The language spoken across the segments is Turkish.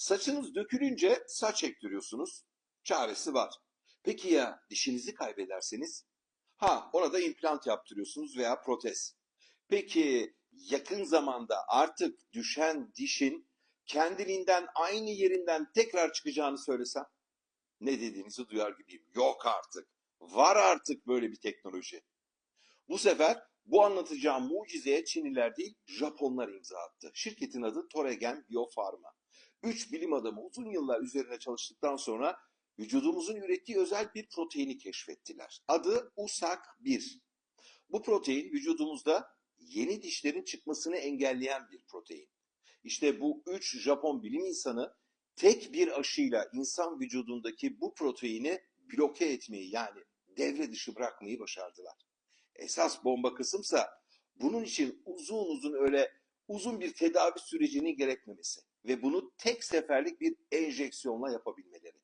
Saçınız dökülünce saç ektiriyorsunuz. Çaresi var. Peki ya dişinizi kaybederseniz? Ha, ona da implant yaptırıyorsunuz veya protez. Peki yakın zamanda artık düşen dişin kendiliğinden aynı yerinden tekrar çıkacağını söylesem? Ne dediğinizi duyar gibiyim. Yok artık. Var artık böyle bir teknoloji. Bu sefer bu anlatacağım mucizeye Çinliler değil Japonlar imza attı. Şirketin adı Toregen Biofarma. Üç bilim adamı uzun yıllar üzerine çalıştıktan sonra vücudumuzun ürettiği özel bir proteini keşfettiler. Adı USAC1. Bu protein vücudumuzda yeni dişlerin çıkmasını engelleyen bir protein. İşte bu üç Japon bilim insanı tek bir aşıyla insan vücudundaki bu proteini bloke etmeyi yani devre dışı bırakmayı başardılar. Esas bomba kısımsa bunun için uzun uzun öyle uzun bir tedavi sürecinin gerekmemesi ve bunu tek seferlik bir enjeksiyonla yapabilmeleri.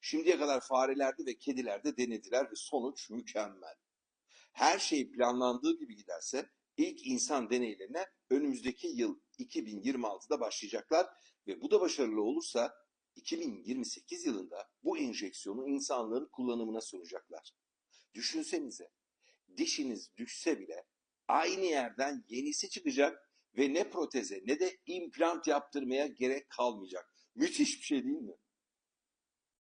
Şimdiye kadar farelerde ve kedilerde denediler ve sonuç mükemmel. Her şey planlandığı gibi giderse ilk insan deneylerine önümüzdeki yıl 2026'da başlayacaklar ve bu da başarılı olursa 2028 yılında bu enjeksiyonu insanlığın kullanımına sunacaklar. Düşünsenize dişiniz düşse bile aynı yerden yenisi çıkacak ve ne proteze ne de implant yaptırmaya gerek kalmayacak. Müthiş bir şey değil mi?